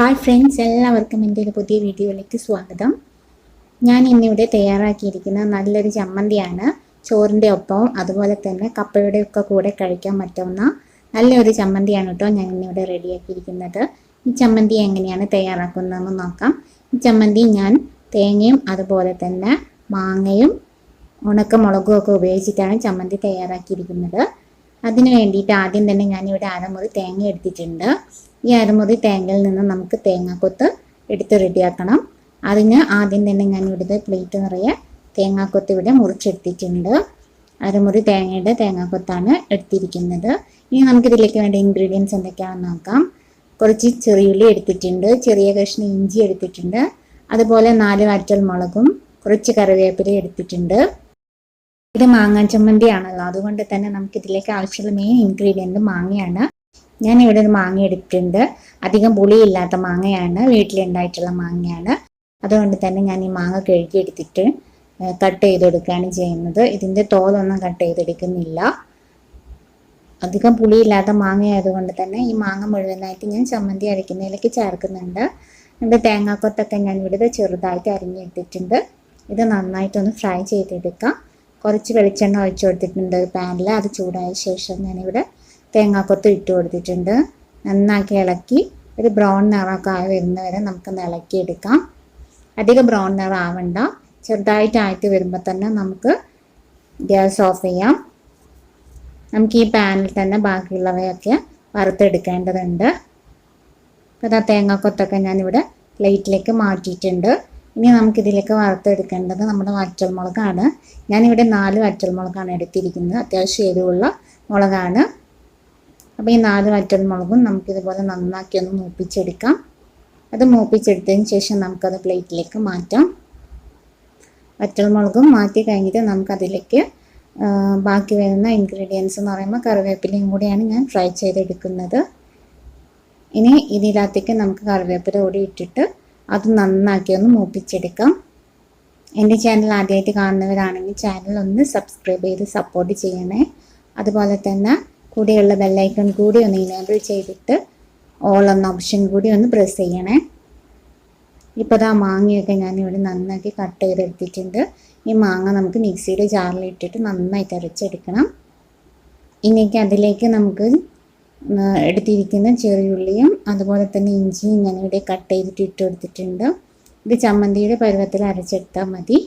Hi friends എല്ലാവർക്കും എന്റെ ഒരു പുതിയ വീഡിയോയിലേക്ക് സ്വാഗതം. ഞാൻ ഇന്നിവിടെ തയ്യാറാക്കിയിരിക്കുന്ന നല്ലൊരു ചമ്മന്തിയാണ്. ചോറിന്റെ ഒപ്പവും അതുപോലെ തന്നെ കപ്പയുടെ ഒക്കെ കൂടെ കഴിക്കാൻ പറ്റുന്ന നല്ലൊരു ചമ്മന്തിയാണ് കേട്ടോ ഞാൻ ഇന്നിവിടെ റെഡിയാക്കിയിരിക്കുന്നത്. ഈ ചമ്മന്തി എങ്ങനെയാണ് തയ്യാറാക്കുന്നതെന്ന് നോക്കാം. ഈ ചമ്മന്തി ഞാൻ തേങ്ങയും അതുപോലെ തന്നെ മാങ്ങയും ഉണക്കമുളകും ഒക്കെ ഉപയോഗിച്ചിട്ടാണ് ചമ്മന്തി തയ്യാറാക്കിയിരിക്കുന്നത്. അതിന് വേണ്ടിയിട്ട് ആദ്യം തന്നെ ഞാനിവിടെ അരമുറി തേങ്ങ എടുത്തിട്ടുണ്ട്. ഈ അരമുറി തേങ്ങയിൽ നിന്ന് നമുക്ക് തേങ്ങാക്കൊത്ത് എടുത്ത് റെഡിയാക്കണം അതിന് ആദ്യം തന്നെ ഞാൻ ഇവിടുത്തെ പ്ലേറ്റ് നിറയെ തേങ്ങാക്കൊത്ത് ഇവിടെ മുറിച്ചെടുത്തിട്ടുണ്ട്. അരമുറി തേങ്ങയുടെ തേങ്ങാക്കൊത്താണ് എടുത്തിരിക്കുന്നത്. ഇനി നമുക്കിതിലേക്ക് വേണ്ട ഇൻഗ്രീഡിയൻസ് എന്തൊക്കെയാണെന്ന് നോക്കാം. കുറച്ച് ചെറിയുള്ളി എടുത്തിട്ടുണ്ട്. ചെറിയ കഷ്ണം ഇഞ്ചി എടുത്തിട്ടുണ്ട്. അതുപോലെ നാല് വറ്റൽ മുളകും കുറച്ച് കറിവേപ്പില എടുത്തിട്ടുണ്ട്. ഇത് മാങ്ങാൻ ചമ്മന്തിയാണല്ലോ. അതുകൊണ്ട് തന്നെ നമുക്കിതിലേക്ക് ആവശ്യമുള്ള മെയിൻ ഇൻഗ്രീഡിയന്റ് മാങ്ങയാണ്. ഞാൻ ഇവിടെ ഒരു മാങ്ങ എടുത്തിട്ടുണ്ട്. അധികം പുളിയില്ലാത്ത മാങ്ങയാണ്. വീട്ടിലുണ്ടായിട്ടുള്ള മാങ്ങയാണ്. അതുകൊണ്ട് തന്നെ ഞാൻ ഈ മാങ്ങ കഴുകി എടുത്തിട്ട് കട്ട് ചെയ്തെടുക്കുകയാണ് ചെയ്യുന്നത്. ഇതിന്റെ തോലൊന്നും കട്ട് ചെയ്തെടുക്കുന്നില്ല. അധികം പുളിയില്ലാത്ത മാങ്ങ ആയതുകൊണ്ട് തന്നെ ഈ മാങ്ങ മുഴുവനായിട്ട് ഞാൻ ചമ്മന്തി അരയ്ക്കുന്നതിലേക്ക് ചേർക്കുന്നുണ്ട്. എന്റെ തേങ്ങാക്കൊത്തൊക്കെ ഞാൻ ഇവിടെ ചെറുതായിട്ട് അരിഞ്ഞെടുത്തിട്ടുണ്ട്. ഇത് നന്നായിട്ടൊന്ന് ഫ്രൈ ചെയ്തെടുക്കാം. കുറച്ച് വെളിച്ചെണ്ണ ഒഴിച്ചു കൊടുത്തിട്ടുണ്ട് പാനിൽ അത് ചൂടായ ശേഷം ഞാനിവിടെ തേങ്ങാക്കൊത്ത് ഇട്ട് കൊടുത്തിട്ടുണ്ട്. നന്നാക്കി ഇളക്കി ഒരു ബ്രൗൺ നിറമൊക്കെ ആയി വരുന്നവരെ നമുക്കൊന്ന് ഇളക്കിയെടുക്കാം. അധികം ബ്രൗൺ നിറം ആവണ്ട. ചെറുതായിട്ട് ആയിട്ട് വരുമ്പോൾ തന്നെ നമുക്ക് ഗ്യാസ് ഓഫ് ചെയ്യാം. നമുക്ക് ഈ പാനിൽ തന്നെ ബാക്കിയുള്ളവയൊക്കെ വറുത്തെടുക്കേണ്ടതുണ്ട്. അപ്പോൾ ആ തേങ്ങാക്കൊത്തൊക്കെ ഞാനിവിടെ പ്ലേറ്റിലേക്ക് മാറ്റിയിട്ടുണ്ട്. ഇനി നമുക്കിതിലേക്ക് വറുത്തെടുക്കേണ്ടത് നമ്മുടെ വറ്റൽമുളകാണ്. ഞാനിവിടെ നാല് വറ്റൽമുളകാണ് എടുത്തിരിക്കുന്നത്. അത്യാവശ്യം എരിവുള്ള മുളകാണ്. അപ്പോൾ ഈ നാല് വറ്റൽമുളകും നമുക്കിതുപോലെ നന്നാക്കി ഒന്ന് മൂപ്പിച്ചെടുക്കാം. അത് മൂപ്പിച്ചെടുത്തതിന് ശേഷം നമുക്കത് പ്ലേറ്റിലേക്ക് മാറ്റാം. വറ്റൽമുളകും മാറ്റി കഴിഞ്ഞിട്ട് നമുക്കതിലേക്ക് ബാക്കി വരുന്ന ഇൻഗ്രീഡിയൻസ് എന്ന് പറയുമ്പോൾ കറിവേപ്പിലയും കൂടിയാണ് ഞാൻ ഫ്രൈ ചെയ്തെടുക്കുന്നത്. ഇനി ഇതിനകത്തേക്ക് നമുക്ക് കറിവേപ്പില കൂടി ഇട്ടിട്ട് അത് നന്നാക്കി ഒന്ന് മൂപ്പിച്ചെടുക്കാം. എന്റെ ചാനൽ ആദ്യമായിട്ട് കാണുന്നവരാണെങ്കിൽ ചാനൽ ഒന്ന് സബ്സ്ക്രൈബ് ചെയ്ത് സപ്പോർട്ട് ചെയ്യണേ. അതുപോലെ തന്നെ കൂടെയുള്ള ബെല്ലൈക്കൺ കൂടി ഒന്ന് ഇനേബിൾ ചെയ്തിട്ട് ഓൾ എന്ന ഓപ്ഷൻ കൂടി ഒന്ന് പ്രസ് ചെയ്യണേ. ഇപ്പോൾ ആ മാങ്ങയൊക്കെ ഞാൻ ഇവിടെ നന്നാക്കി കട്ട് ചെയ്തെടുത്തിട്ടുണ്ട്. ഈ മാങ്ങ നമുക്ക് മിക്സിയുടെ ജാറിലിട്ടിട്ട് നന്നായിട്ട് അരച്ചെടുക്കണം ഇനിക്ക് അതിലേക്ക് നമുക്ക് എടുത്തിരിക്കുന്ന ചെറിയുള്ളിയും അതുപോലെ തന്നെ ഇഞ്ചിയും ഞാനിവിടെ കട്ട് ചെയ്തിട്ട് ഇട്ട് കൊടുത്തിട്ടുണ്ട്. ഇത് ചമ്മന്തിയുടെ പരുവത്തിൽ അരച്ചെടുത്താൽ മതി.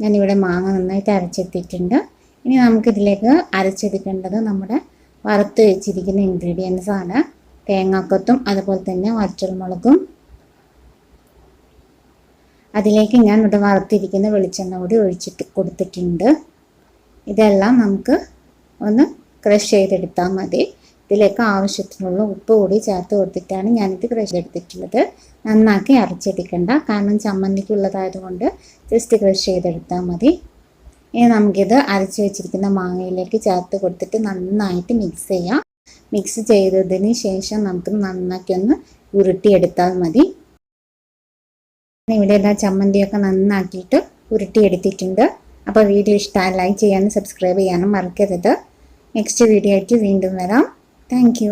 ഞാനിവിടെ മാങ്ങ നന്നായിട്ട് അരച്ചെടുത്തിട്ടുണ്ട് ഇനി നമുക്കിതിലേക്ക് അരച്ചെടുക്കേണ്ടത് നമ്മുടെ വറുത്ത് വെച്ചിരിക്കുന്ന ഇൻഗ്രീഡിയൻസ് ആണ്. തേങ്ങാക്കൊത്തും അതുപോലെ തന്നെ വറ്റൽമുളകും. അതിലേക്ക് ഞാൻ ഇവിടെ വറുത്തിരിക്കുന്ന വെളിച്ചെണ്ണ കൂടി ഒഴിച്ചിട്ട് കൊടുത്തിട്ടുണ്ട്. ഇതെല്ലാം നമുക്ക് ഒന്ന് ക്രഷ് ചെയ്തെടുത്താൽ മതി. ഇതിലേക്ക് ആവശ്യത്തിനുള്ള ഉപ്പ് കൂടി ചേർത്ത് കൊടുത്തിട്ടാണ് ഞാനിത് ക്രഷ് ചെയ്തെടുത്തിട്ടുള്ളത്. നന്നാക്കി അരച്ചെടുക്കണ്ട. കാരണം ചമ്മന്തിക്കുള്ളതായതുകൊണ്ട് ജസ്റ്റ് ക്രഷ് ചെയ്തെടുത്താൽ മതി. ഇനി നമുക്കിത് അരച്ച് വെച്ചിരിക്കുന്ന മാങ്ങയിലേക്ക് ചേർത്ത് കൊടുത്തിട്ട് നന്നായിട്ട് മിക്സ് ചെയ്യാം. മിക്സ് ചെയ്തതിന് ശേഷം നമുക്ക് നന്നാക്കി ഒന്ന് ഉരുട്ടിയെടുത്താൽ മതി. ഇവിടെ എല്ലാ ചമ്മന്തിയൊക്കെ നന്നാക്കിയിട്ട് ഉരുട്ടിയെടുത്തിട്ടുണ്ട്. അപ്പോൾ വീഡിയോ ഇഷ്ടമായി ലൈക്ക് ചെയ്യാനും സബ്സ്ക്രൈബ് ചെയ്യാനും മറക്കരുത്. നെക്സ്റ്റ് വീഡിയോ ആയിട്ട് വീണ്ടും വരാം. താങ്ക്